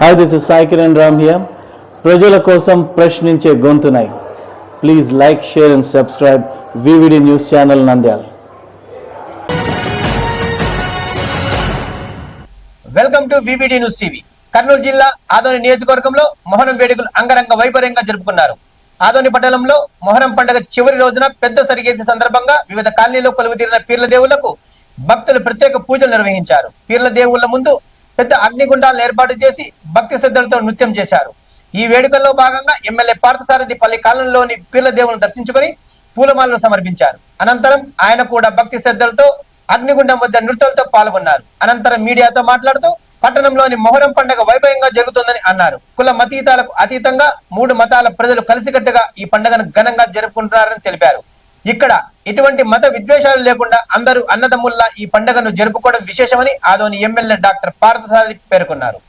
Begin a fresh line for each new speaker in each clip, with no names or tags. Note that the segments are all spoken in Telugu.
Hi this is Sai Kiran Ram here ప్రజల కోసం ప్రశ్నించే గొంతునై. Please like share and subscribe VVD news channel Nandyal
welcome to VVD news TV Kurnool జిల్లా ఆదోని నియోజకవర్గంలో మొహరం వేడుకలు అంగరంగ వైభవంగా జరుపుకున్నారు. ఆదోని పట్టణంలో మొహరం పండుగ చివరి రోజున పెద్ద సరిగేసే సందర్భంగా వివిధ కాలనీలో కొలువుతీరిన పీర్ల దేవుళ్ళకు భక్తులు ప్రత్యేక పూజలు నిర్వహించారు. పీర్ల దేవుళ్ళ ముందు పెద్ద అగ్నిగుండాలను ఏర్పాటు చేసి భక్తి శ్రద్ధలతో నృత్యం చేశారు. ఈ వేడుకల్లో భాగంగా ఎమ్మెల్యే పార్థసారథి పల్లి కాలంలోని పీర్లదేవులను దర్శించుకుని దర్శించుకొని పూలమాలను సమర్పించారు. అనంతరం ఆయన కూడా భక్తి శ్రద్ధలతో అగ్నిగుండం వద్ద నృత్యాలతో పాల్గొన్నారు. అనంతరం మీడియాతో మాట్లాడుతూ పట్టణంలోని మొహరం పండుగ వైభవంగా జరుగుతుందని అన్నారు. కుల మతీతాలకు అతీతంగా మూడు మతాల ప్రజలు కలిసికట్టుగా ఈ పండుగను ఘనంగా జరుపుకుంటున్నారని తెలిపారు. ఇక్కడ ఎటువంటి మత విద్వేషాలు లేకుండా అందరూ అన్నదమ్ముల్లా ఈ పండుగను జరుపుకోవడం విశేషమని ఆదోని ఎమ్మెల్యే డాక్టర్ పార్థసారథి పేర్కొన్నారు.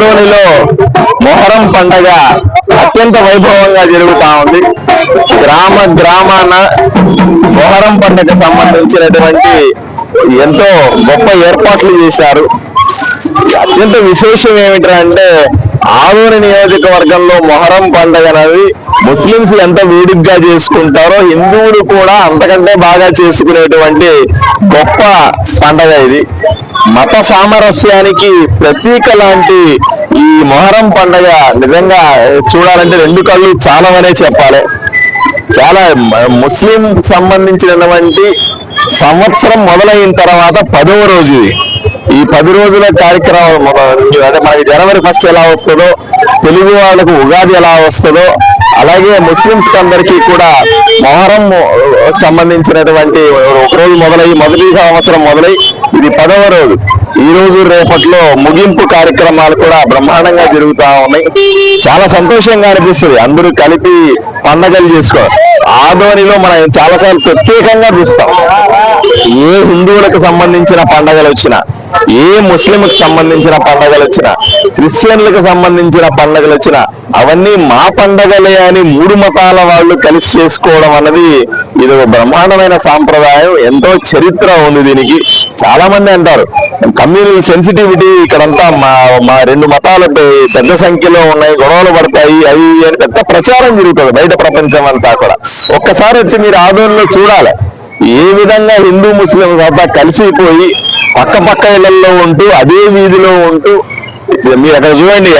ఆదోనిలో మొహరం పండగ అత్యంత వైభవంగా జరుగుతా ఉంది. గ్రామ గ్రామాన మొహరం పండగ సంబంధించినటువంటి ఎంతో గొప్ప ఏర్పాట్లు చేశారు. అత్యంత విశేషం ఏమిటంటే ఆదోని నియోజకవర్గంలో మొహరం పండగ అనేది ముస్లింస్ ఎంత వేడిగ్గా చేసుకుంటారో హిందువులు కూడా అంతకంటే బాగా చేసుకునేటువంటి గొప్ప పండగ ఇది. మత సామరస్యానికి ప్రతీక లాంటి ఈ మొహరం పండగ నిజంగా చూడాలంటే రెండు కళ్ళు చాలామనే చెప్పాలి. చాలా ముస్లిం సంబంధించినటువంటి సంవత్సరం మొదలైన తర్వాత పదవ రోజు ఇది. ఈ పది రోజుల కార్యక్రమం అంటే మనకి జనవరి ఫస్ట్ ఎలా వస్తుందో తెలుగు వాళ్ళకు ఉగాది ఎలా వస్తుందో అలాగే ముస్లింస్ అందరికీ కూడా మొహరం సంబంధించినటువంటి ఒక రోజు మొదలై మొదటి సంవత్సరం మొదలై ఇది పదవ రోజు. ఈ రోజు రేపట్లో ముగింపు కార్యక్రమాలు కూడా బ్రహ్మాండంగా జరుగుతా ఉన్నాయి. చాలా సంతోషంగా అనిపిస్తుంది. అందరూ కలిపి పండగలు చేసుకో ఆదోనిలో మనం చాలాసార్లు ప్రత్యేకంగా చూస్తాం. ఏ హిందువులకు సంబంధించిన పండగలు వచ్చినా ఏ ముస్లింకి సంబంధించిన పండగలు వచ్చినా క్రిస్టియన్లకు సంబంధించిన పండగలు వచ్చినా అవన్నీ మా పండగలే అని మూడు మతాల వాళ్ళు కలిసి చేసుకోవడం అన్నది ఇది ఒక బ్రహ్మాండమైన సాంప్రదాయం ఎంతో చరిత్ర ఉంది దీనికి. చాలా మంది అంటారు కమ్యూనల్ సెన్సిటివిటీ ఇక్కడంతా మా మా రెండు మతాలు పెద్ద సంఖ్యలో ఉన్నాయి గొడవలు పడతాయి అవి అని పెద్ద ప్రచారం జరుగుతుంది బయట ప్రపంచం అంతా కూడా. ఒక్కసారి వచ్చి మీరు ఆదోళనలో చూడాలి. ఏ విధంగా హిందూ ముస్లిం అంతా కలిసిపోయి పక్క పక్క ఇళ్ళలో ఉంటూ అదే వీధిలో ఉంటూ మీరు అక్కడ చూడండి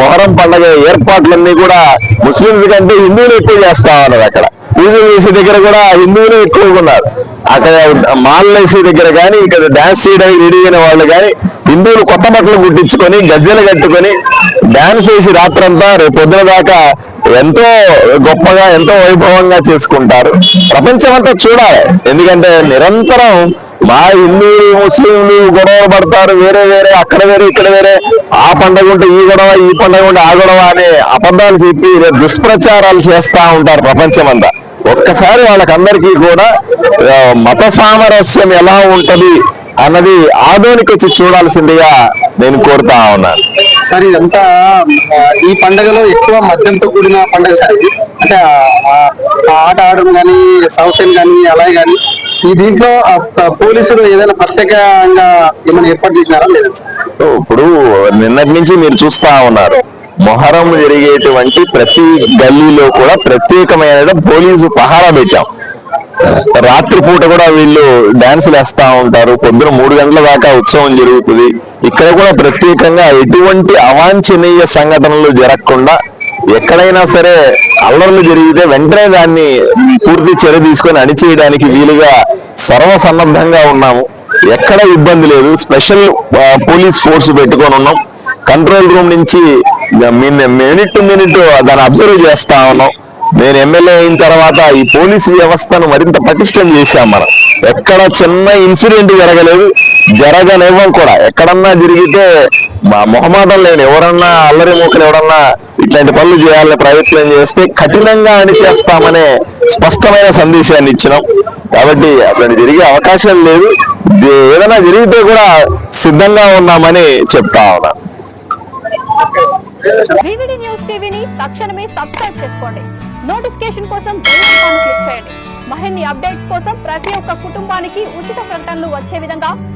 మొహరం పండగ ఏర్పాట్లన్నీ కూడా ముస్లింస్ కంటే హిందువులు ఎక్కువ చేస్తా ఉన్నారు అక్కడ. పూజలు చేసే దగ్గర కూడా హిందువులు ఎక్కువగా ఉన్నారు. అక్కడ మాల్లేసి దగ్గర కానీ ఇక్కడ డాన్స్ చేయడానికి రెడీ అయిన వాళ్ళు కానీ హిందువులు కొత్త బట్టలు కుట్టించుకొని గజ్జలు కట్టుకొని డాన్స్ వేసి రాత్రంతా రేపు పొద్దున దాకా ఎంతో గొప్పగా ఎంతో వైభవంగా చేసుకుంటారు. ప్రపంచమంతా చూడాలి. ఎందుకంటే నిరంతరం మా హిందువులు ముస్లింలు గొడవలు పడతారు. వేరే వేరే అక్కడ వేరే ఇక్కడ వేరే. ఆ పండగ ఉంటే ఈ గొడవ ఈ పండగ ఉంటే ఆ గొడవ అనే అబద్ధాలు చెప్పి దుష్ప్రచారాలు చేస్తా ఉంటారు ప్రపంచం అంతా ఒక్కసారి వాళ్ళకందరికీ కూడా మత సామరస్యం ఎలా ఉంటది అన్నది ఆదోనికి వచ్చి చూడాల్సిందిగా నేను కోరుతా ఉన్నాను
సార్ ఇదంతా ఈ పండుగలో ఎక్కువ మద్యంతో కూడిన పండుగ సార్ అంటే ఆట ఆడడం కానీ సంవత్సరం కానీ అలాగే కానీ ఈ దీంట్లో పోలీసులు ఏదైనా ప్రత్యేకంగా ఏమైనా ఏర్పాటు చేసినారా లేదా?
ఇప్పుడు నిన్నటి నుంచి మీరు చూస్తా ఉన్నారు. మొహరం జరిగేటువంటి ప్రతి గల్లీలో కూడా ప్రత్యేకమైన పోలీసు పహారా పెట్టాం. రాత్రిపూట కూడా వీళ్ళు డాన్సులు వేస్తా ఉంటారు. పొద్దున మూడు గంటల దాకా ఉత్సవం జరుగుతుంది. ఇక్కడ కూడా ప్రత్యేకంగా ఎటువంటి అవాంఛనీయ సంఘటనలు జరగకుండా ఎక్కడైనా సరే అల్లర్లు జరిగితే వెంటనే దాన్ని పూర్తి చర్య తీసుకొని అణిచేయడానికి వీలుగా సర్వసన్నద్ధంగా ఉన్నాము. ఎక్కడ ఇబ్బంది లేదు. స్పెషల్ పోలీస్ ఫోర్స్ పెట్టుకొని ఉన్నాం. కంట్రోల్ రూమ్ నుంచి మినిట్ టు మినిట్ దాన్ని అబ్జర్వ్ చేస్తా ఉన్నాం. నేను ఎమ్మెల్యే అయిన తర్వాత ఈ పోలీసు వ్యవస్థను మరింత పటిష్టం చేశాం మనం. ఎక్కడ చిన్న ఇన్సిడెంట్ జరగలేదు. జరగనివ్వం కూడా. ఎక్కడన్నా జరిగితే మా మొహమాటం లేని ఎవరన్నా అల్లరి మూకలు ఎవరన్నా ఇట్లాంటి పనులు చేయాలని ప్రయత్నం చేస్తే కఠినంగా అణిచేస్తామనే స్పష్టమైన సందేశాన్ని ఇచ్చినాం. కాబట్టి అతను జరిగే అవకాశం లేదు. ఏదైనా జరిగితే కూడా సిద్ధంగా ఉన్నామని చెప్తా ఉన్నా.
న్యూస్ టీవీని తక్షణమే సబ్స్క్రైబ్ చేసుకోండి. నోటిఫికేషన్ కోసం క్లిక్ చేయండి. మహిళ అప్డేట్స్ కోసం ప్రతి ఒక్క కుటుంబానికి ఉచిత ప్రకటనలు వచ్చే విధంగా